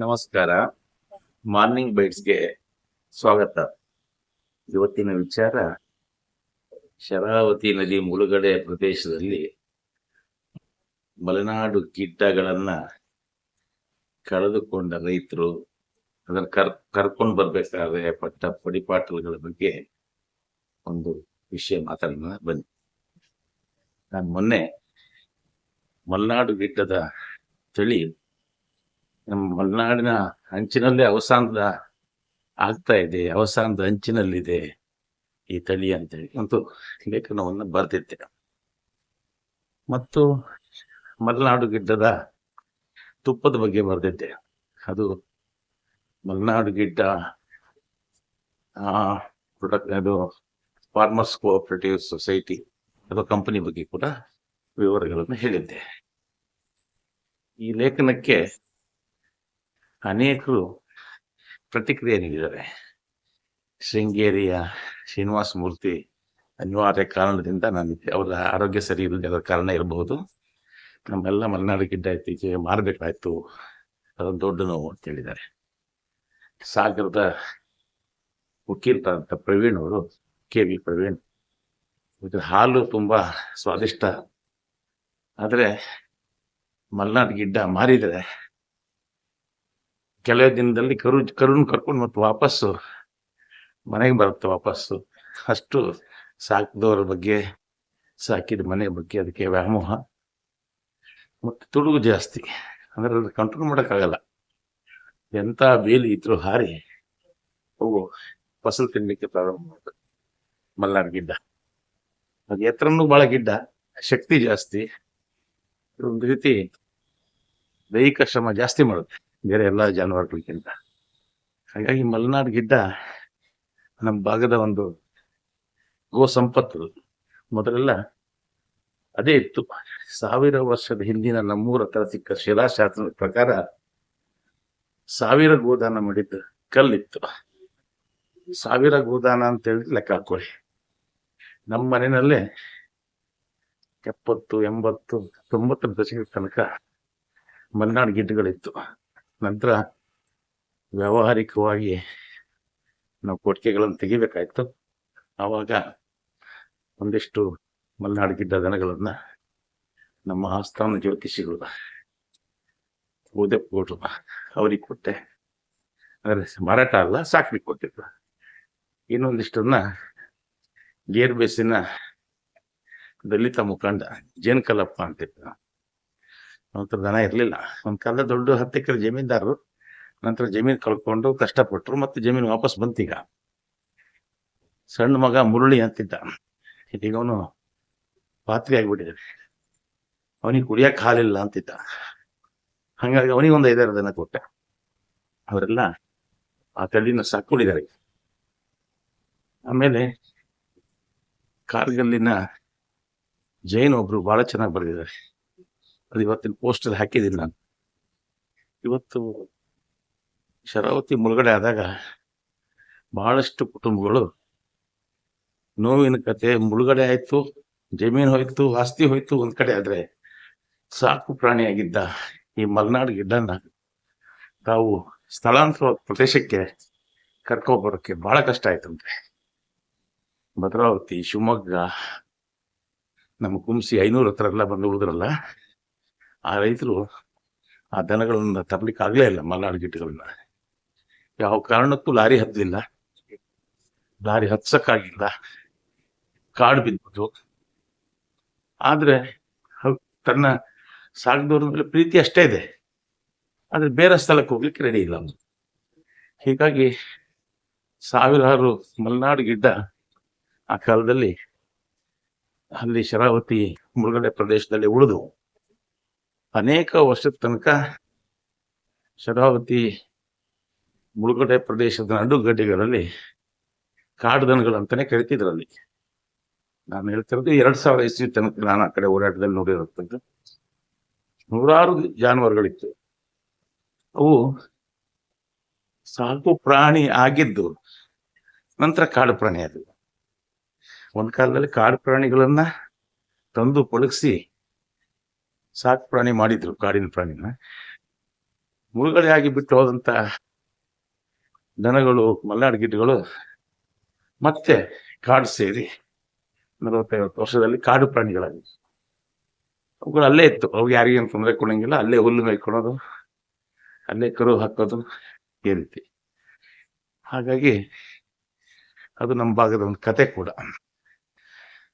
ನಮಸ್ಕಾರ. ಮಾರ್ನಿಂಗ್ ಬೈಟ್ಸ್ಗೆ ಸ್ವಾಗತ. ಇವತ್ತಿನ ವಿಚಾರ ಶರಾವತಿ ನದಿ ಮುಳುಗಡೆ ಪ್ರದೇಶದಲ್ಲಿ ಮಲೆನಾಡು ಕೀಟಗಳನ್ನ ಕಳೆದುಕೊಂಡ ರೈತರು, ಅದನ್ನ ಕರ್, ಕರ್ಕೊಂಡು ಬರ್ಬೇಕಾದ್ರೆ ಪಟ್ಟ ಪಡಿಪಾಟಲ್ಗಳ ಬಗ್ಗೆ ಒಂದು ವಿಷಯ ಮಾತಾಡೋಣ, ಬನ್ನಿ. ನಾನು ಮೊನ್ನೆ ಮಲೆನಾಡು ಗಿಡ್ಡದ ತಳಿ ನಮ್ಮ ಮಲೆನಾಡಿನ ಅಂಚಿನಲ್ಲೇ ಅವಸಾನದ ಆಗ್ತಾ ಇದೆ, ಅವಸಾನದ ಅಂಚಿನಲ್ಲಿದೆ ಈ ತಳಿ ಅಂತೇಳಿ ಒಂದು ಲೇಖನವನ್ನು ಬರೆದಿದ್ದೆ. ಮತ್ತು ಮಲೆನಾಡು ಗಿಡ್ಡದ ತುಪ್ಪದ ಬಗ್ಗೆ ಬರೆದಿದ್ದೆ. ಅದು ಮಲೆನಾಡು ಗಿಡ್ಡ ಪ್ರೊಡಕ್ಟ್ ಅದು ಫಾರ್ಮರ್ಸ್ ಕೋಆಪರೇಟಿವ್ ಸೊಸೈಟಿ ಅಥವಾ ಕಂಪನಿ ಬಗ್ಗೆ ಕೂಡ ವಿವರಗಳನ್ನು ಹೇಳಿದ್ದೆ. ಈ ಲೇಖನಕ್ಕೆ ಅನೇಕರು ಪ್ರತಿಕ್ರಿಯೆ ನೀಡಿದ್ದಾರೆ. ಶೃಂಗೇರಿಯ ಶ್ರೀನಿವಾಸ ಮೂರ್ತಿ ಅನಿವಾರ್ಯ ಕಾರಣದಿಂದ ನಾನು ಅವರ ಆರೋಗ್ಯ ಸರಿ ಇಲ್ಲದೆ ಕಾರಣ ಇರಬಹುದು. ನಮ್ಮೆಲ್ಲ ಮಲೆನಾಡು ಗಿಡ್ಡ ಇತ್ತೀಚೆಗೆ ಮಾರಬೇಕಾಯ್ತು. ಅದೊಂದು ದೊಡ್ಡ ನೋವು ಅಂತ ಹೇಳಿದ್ದಾರೆ. ಸಾಗರದ ವಕೀಲರಾದಂಥ ಪ್ರವೀಣ್ ಅವರು, ಕೆ ವಿ ಪ್ರವೀಣ್, ಇದ್ರ ಹಾಲು ತುಂಬಾ ಸ್ವಾದಿಷ್ಟ. ಆದರೆ ಮಲೆನಾಡು ಗಿಡ್ಡ ಮಾರಿದರೆ ಕೆಲವೇ ದಿನದಲ್ಲಿ ಕರು ಕರುನ್ ಕರ್ಕೊಂಡು ಮತ್ತೆ ವಾಪಸ್ಸು, ಮನೆಗೆ ಬರುತ್ತೆ ವಾಪಸ್ಸು. ಅಷ್ಟು ಸಾಕಿದವರ ಬಗ್ಗೆ, ಸಾಕಿದ ಮನೆ ಬಗ್ಗೆ ಅದಕ್ಕೆ ವ್ಯಾಮೋಹ. ಮತ್ತು ತುಡುಗು ಜಾಸ್ತಿ. ಅಂದ್ರೆ ಅದು ಕಂಟ್ರೋಲ್ ಮಾಡೋಕ್ಕಾಗಲ್ಲ. ಎಂಥ ಬೇಲಿ ಇದ್ರು ಹಾರಿ ಅವು ಫಸಲು ತಿನ್ನಲಿಕ್ಕೆ ಪ್ರಾರಂಭ ಮಾಡ್ತದೆ ಮಲ್ನಾಡ್ ಗಿಡ್ಡ. ಅದು ಎತ್ತರನೂ ಭಾಳ ಗಿಡ್ಡ. ಶಕ್ತಿ ಜಾಸ್ತಿ. ಒಂದು ರೀತಿ ದೈಹಿಕ ಶ್ರಮ ಜಾಸ್ತಿ ಮಾಡುತ್ತೆ. ಬೇರೆ ಎಲ್ಲ ಜಾನುವಾರುಗಳಿಗಿಂತ. ಹಾಗಾಗಿ ಮಲೆನಾಡು ಗಿಡ್ಡ ನಮ್ಮ ಭಾಗದ ಒಂದು ಗೋ ಸಂಪತ್ತು ಮೊದಲೆಲ್ಲ ಅದೇ ಇತ್ತು. ಸಾವಿರ ವರ್ಷದ ಹಿಂದಿನ ನಮ್ಮೂರ ಹತ್ರ ಸಿಕ್ಕ ಶಿಲಾಶಾಸ್ತ್ರದ ಪ್ರಕಾರ ಸಾವಿರ ಗೋದಾನ ಮಾಡಿದ್ದು ಕಲ್ಲಿತ್ತು. ಸಾವಿರ ಗೋದಾನ ಅಂತ ಹೇಳಿ ಲೆಕ್ಕ ಹಾಕೊಳ್ಳಿ. ನಮ್ಮ ಮನೆಯಲ್ಲೇ ಎಪ್ಪತ್ತು, ಎಂಬತ್ತು ತೊಂಬತ್ತರ ದಶಕದ ತನಕ ಮಲೆನಾಡು ಗಿಡ್ಡಗಳಿತ್ತು ನಂತರ ವ್ಯಾವಹಾರಿಕವಾಗಿ ನಾವು ಕೊಟ್ಟಿಗೆಗಳನ್ನು ತೆಗಿಬೇಕಾಯ್ತು. ಆವಾಗ ಒಂದಿಷ್ಟು ಮಲೆನಾಡು ಗಿಡ್ಡ ದನಗಳನ್ನ ನಮ್ಮ ಆಸ್ಥಾನ ಜ್ಯೋತಿಷಿಗಳು ಓದೆಪ್ಪಿಕೊಟ್ರು ಅವ್ರಿಗೆ ಕೊಟ್ಟೆ. ಅಂದರೆ ಮಾರಾಟ ಅಲ್ಲ ಸಾಕ್ಲಿಕ್ಕೆ ಕೊಟ್ಟಿದ್ರು. ಇನ್ನೊಂದಿಷ್ಟನ್ನ ಗೇರ್ ಬೇಸಿನ ದಲಿತ ಮುಖಂಡ ಜೇನ್ಕಲಪ್ಪ ಅಂತಿದ್ರು. ನಂತರ ದನ ಇರಲಿಲ್ಲ. ಒಂದ್ ಕಾಲದ ದೊಡ್ಡ ಹತ್ತು ಎಕರೆ ಜಮೀನ್ದಾರರು ನಂತರ ಜಮೀನು ಕಳ್ಕೊಂಡು ಕಷ್ಟಪಟ್ಟರು ಮತ್ತೆ ಜಮೀನು ವಾಪಸ್ ಬಂತೀಗ. ಸಣ್ಣ ಮಗ ಮುರುಳಿ ಅಂತಿದ್ದ. ಈಗ ಅವನು ಪಾತ್ರಿ ಆಗ್ಬಿಟ್ಟಿದ್ದಾನೆ ಅವನಿಗೆ ಕುಡಿಯಕ್ಕೆ ಹಾಲಿಲ್ಲ ಅಂತಿದ್ದ. ಹಂಗಾಗಿ ಅವನಿಗೆ ಒಂದು ಐದಾರು ದನ ಕೊಟ್ಟೆ. ಅವರೆಲ್ಲ ಆ ತಳ್ಳಿನ ಸಾಕೊಂಡಿದ್ದಾರೆ ಆಮೇಲೆ ಕಾರ್ಗಲ್ಲಿನ ಜೈನ್ ಒಬ್ರು ಬಹಳ ಚೆನ್ನಾಗಿ ಬರೆದಿದ್ದಾರೆ. ಅದು ಇವತ್ತಿನ ಪೋಸ್ಟಲ್ಲಿ ಹಾಕಿದ್ದೀನಿ ನಾನು. ಇವತ್ತು ಶರಾವತಿ ಮುಳುಗಡೆ ಆದಾಗ ಬಹಳಷ್ಟು ಕುಟುಂಬಗಳು ನೋವಿನ ಕತೆ, ಮುಳುಗಡೆ ಆಯ್ತು, ಜಮೀನು ಹೋಯ್ತು, ಆಸ್ತಿ ಹೋಯ್ತು ಒಂದ್ ಕಡೆ ಆದ್ರೆ ಸಾಕು ಪ್ರಾಣಿಯಾಗಿದ್ದ ಈ ಮಲೆನಾಡು ಗಿಡ್ಡನ್ನ ತಾವು ಸ್ಥಳಾಂತರ ಪ್ರದೇಶಕ್ಕೆ ಕರ್ಕೊಬರೋಕ್ಕೆ ಬಹಳ ಕಷ್ಟ ಆಯ್ತಂತೆ. ಭದ್ರಾವತಿ, ಶಿವಮೊಗ್ಗ, ನಮ್ಮ ಕುಂಸಿ ಐನೂರ ಹತ್ರ ಎಲ್ಲ ಬಂದು ಉಳಿದ್ರಲ್ಲ ಆ ರೈತರು ಆ ದನಗಳನ್ನ ತರಲಿಕ್ಕೆ ಆಗಲೇ ಇಲ್ಲ ಮಲೆನಾಡು ಗಿಟ್ಟಗಳನ್ನ ಯಾವ ಕಾರಣಕ್ಕೂ ಲಾರಿ ಹತ್ತಲಿಲ್ಲ ಲಾರಿ ಹತ್ಸಕ್ಕಾಗಿಲ್ಲ. ಕಾಡು ಬಿದ್ದು ಆದರೆ ತನ್ನ ಸಾಗದವ್ರ ಮೇಲೆ ಪ್ರೀತಿ ಅಷ್ಟೇ ಇದೆ. ಆದ್ರೆ ಬೇರೆ ಸ್ಥಳಕ್ಕೆ ಹೋಗ್ಲಿಕ್ಕೆ ರೆಡಿ ಇಲ್ಲ ಅವನು ಹೀಗಾಗಿ ಸಾವಿರಾರು ಮಲೆನಾಡು ಗಿಡ್ಡ ಆ ಕಾಲದಲ್ಲಿ ಅಲ್ಲಿ ಶರಾವತಿ ಮುಳುಗಡೆ ಪ್ರದೇಶದಲ್ಲಿ ಉಳಿದು ಅನೇಕ ವರ್ಷದ ತನಕ ಶರಾವತಿ ಮುಳುಗಡೆ ಪ್ರದೇಶದ ನಡುಗಡ್ಡೆಗಳಲ್ಲಿ ಕಾಡು ದನಗಳಂತಾನೆ ಕರಿತಿದ್ರು ಅಲ್ಲಿ. ನಾನು ಹೇಳ್ತಿರೋದು ಎರಡು ಸಾವಿರ ಇಸ್ವಿ ತನಕ ನಾನು ಆ ಕಡೆ ಓಡಾಟದಲ್ಲಿ ನೋಡಿರತಕ್ಕ ನೂರಾರು ಜಾನುವಾರುಗಳಿತ್ತು. ಅವು ಸಾಕು ಪ್ರಾಣಿ ಆಗಿದ್ದು ನಂತರ ಕಾಡು ಪ್ರಾಣಿ ಆದವು. ಒಂದ್ ಕಾಲದಲ್ಲಿ ಕಾಡು ಪ್ರಾಣಿಗಳನ್ನ ತಂದು ಪಳಗಿಸಿ ಸಾಕು ಪ್ರಾಣಿ ಮಾಡಿದ್ರು, ಕಾಡಿನ ಪ್ರಾಣಿನ. ಮುಳುಗಡೆಯಾಗಿ ಬಿಟ್ಟು ಹೋದಂತ ದನಗಳು, ಮಲೆನಾಡು ಗಿಡ್ಡಗಳು ಮತ್ತೆ ಕಾಡು ಸೇರಿ ನಲವತ್ತೈವತ್ತು ವರ್ಷದಲ್ಲಿ ಕಾಡು ಪ್ರಾಣಿಗಳಾಗಿವೆ ಅವುಗಳು ಅಲ್ಲೇ ಇತ್ತು. ಅವು ಯಾರಿಗೇನು ತೊಂದರೆ ಕೊಡಂಗಿಲ್ಲ. ಅಲ್ಲೇ ಹುಲ್ಲು ಮೇಯ್ಕೊಳೋದು ಅಲ್ಲೇ ಕರು ಹಾಕೋದು, ಈ ರೀತಿ. ಹಾಗಾಗಿ ಅದು ನಮ್ಮ ಭಾಗದ ಒಂದು ಕತೆ ಕೂಡ.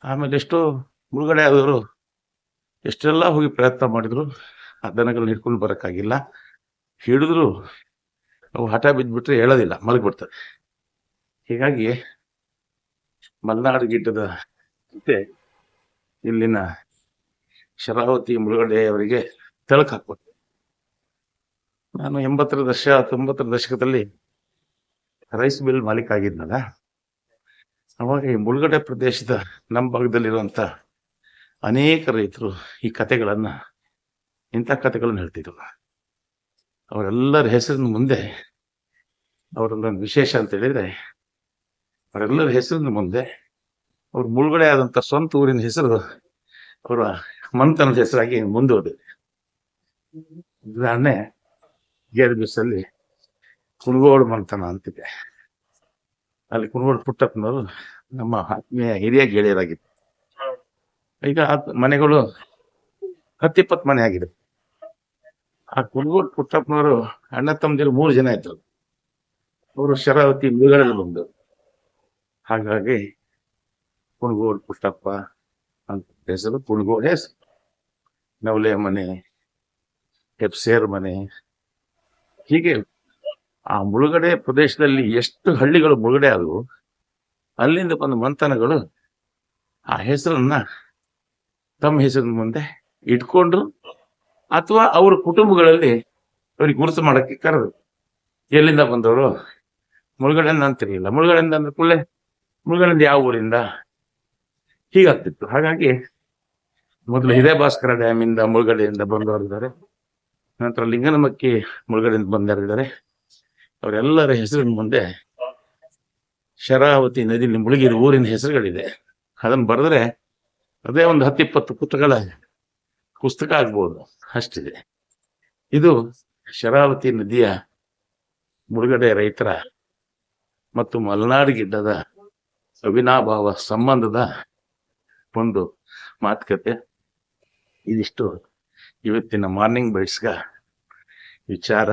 ಆಮೇಲೆ ಎಷ್ಟೋ ಮುಳುಗಡೆ ಆದವರು ಎಷ್ಟೆಲ್ಲ ಹೋಗಿ ಪ್ರಯತ್ನ ಮಾಡಿದ್ರು, ಆ ದನಗಳನ್ನ ಹಿಡ್ಕೊಂಡು ಬರೋಕ್ಕಾಗಿಲ್ಲ. ಹಿಡಿದ್ರು, ಅವು ಹಠ ಬಿದ್ದುಬಿಟ್ರೆ ಹೇಳೋದಿಲ್ಲ ಮಲಗಿಬಿಡ್ತಾರೆ ಹೀಗಾಗಿ ಮಲೆನಾಡು ಗಿಡ್ಡದ ಜೊತೆ ಇಲ್ಲಿನ ಶರಾವತಿ ಮುಳುಗಡೆಯವರಿಗೆ ತಳಕ್ ಹಾಕ್ಬೇಕು ನಾನು ಎಂಬತ್ತರ ದಶ ತೊಂಬತ್ತರ ದಶಕದಲ್ಲಿ ರೈಸ್ ಮಿಲ್ ಮಾಲೀಕ ಆಗಿದ್ನಲ್ಲ, ಅವಾಗ ಈ ಮುಳುಗಡೆ ಪ್ರದೇಶದ ನಮ್ಮ ಭಾಗದಲ್ಲಿರುವಂತ ಅನೇಕ ರೈತರು ಈ ಕತೆಗಳನ್ನು, ಇಂಥ ಕತೆಗಳನ್ನು ಹೇಳ್ತಿದ್ರು. ಅವರೆಲ್ಲರ ಹೆಸರಿನ ಮುಂದೆ ಅವರಲ್ಲೊಂದು ವಿಶೇಷ ಅಂತ ಹೇಳಿದರೆ, ಅವರೆಲ್ಲರ ಹೆಸರಿನ ಮುಂದೆ ಅವ್ರು ಮುಳುಗಡೆ ಆದಂಥ ಸ್ವಂತ ಊರಿನ ಹೆಸರು ಅವರ ಮಂತನದ ಹೆಸರಾಗಿ ಮುಂದುವರೆದಿದೆ. ಉದಾಹರಣೆ ಗೇರ್ ಬಿಸಲ್ಲಿ ಕುಣಗೋಡು ಮಂತನ ಅಂತಿದೆ. ಅಲ್ಲಿ ಕುಣಗೋಡು ಪುಟ್ಟಪ್ಪನವರು ನಮ್ಮ ಆತ್ಮೀಯ ಹಿರಿಯ ಗೆಳೆಯರಾಗಿತ್ತು ಈಗ ಮನೆಗಳು ಹತ್ತಿಪ್ಪತ್ತು ಮನೆ ಆಗಿದೆ. ಆ ಕುಣಗೋಡು ಪುಟ್ಟಪ್ಪನವರು ಅಣ್ಣ ತಮ್ಮದಿರು ಮೂರು ಜನ ಇದ್ದರು. ಅವರು ಶರಾವತಿ ಮುಳುಗಡೆಗೆ ಬಂದರು ಹಾಗಾಗಿ ಕುಣಗೋಡು ಪುಟ್ಟಪ್ಪ ಅಂತ ಹೆಸರು ಕುಣಗೋಡು ಹೆಸರು. ನವಲೆ ಮನೆ ಹೆಪ್ಸೇರ್ ಮನೆ. ಹೀಗೆ ಆ ಮುಳುಗಡೆ ಪ್ರದೇಶದಲ್ಲಿ ಎಷ್ಟು ಹಳ್ಳಿಗಳು ಮುಳುಗಡೆ ಆದವು ಅಲ್ಲಿಂದ ಬಂದ ಮಂಥನಗಳು ಆ ಹೆಸರನ್ನ ತಮ್ಮ ಹೆಸರಿನ ಮುಂದೆ ಇಟ್ಕೊಂಡ್ರು ಅಥವಾ ಅವ್ರ ಕುಟುಂಬಗಳಲ್ಲಿ ಅವ್ರಿಗೆ ಗುರುತು ಮಾಡಕ್ಕೆ ಕರೆದು ಎಲ್ಲಿಂದ ಬಂದವರು? ಮುಳುಗಡೆಯಿಂದ ಅಂತಿರಲಿಲ್ಲ ಮುಳುಗಡೆಯಿಂದ ಅಂದ್ರೆ ಕೂಡಲೇ ಮುಳುಗಡೆಯಿಂದ ಯಾವ ಊರಿಂದ? ಹೀಗಾಗ್ತಿತ್ತು. ಹಾಗಾಗಿ ಮೊದಲು ಹಿರೇ ಭಾಸ್ಕರ ಡ್ಯಾಮ್ ಇಂದ ಮುಳುಗಡೆಯಿಂದ ಬಂದವರಿದ್ದಾರೆ ನಂತರ ಲಿಂಗನಮಕ್ಕಿ ಮುಳುಗಡೆಯಿಂದ ಬಂದವರಿದ್ದಾರೆ ಅವರೆಲ್ಲರ ಹೆಸರಿನ ಮುಂದೆ ಶರಾವತಿ ನದಿಯಲ್ಲಿ ಮುಳುಗಿರುವ ಊರಿನ ಹೆಸರುಗಳಿದೆ. ಅದನ್ನು ಬರೆದ್ರೆ ಅದೇ ಒಂದು ಹತ್ತಿಪ್ಪತ್ತು ಪುಸ್ತಕಗಳ ಪುಸ್ತಕ ಆಗ್ಬೋದು. ಅಷ್ಟಿದೆ ಇದು ಶರಾವತಿ ನದಿಯ ಮುಳುಗಡೆ ರೈತರ ಮತ್ತು ಮಲೆನಾಡು ಗಿಡ್ಡದ ಅವಿನಾಭಾವ ಸಂಬಂಧದ ಒಂದು ಮಾತುಕತೆ. ಇದಿಷ್ಟು ಇವತ್ತಿನ ಮಾರ್ನಿಂಗ್ ಬೈಟ್ಸ್ಗ ವಿಚಾರ.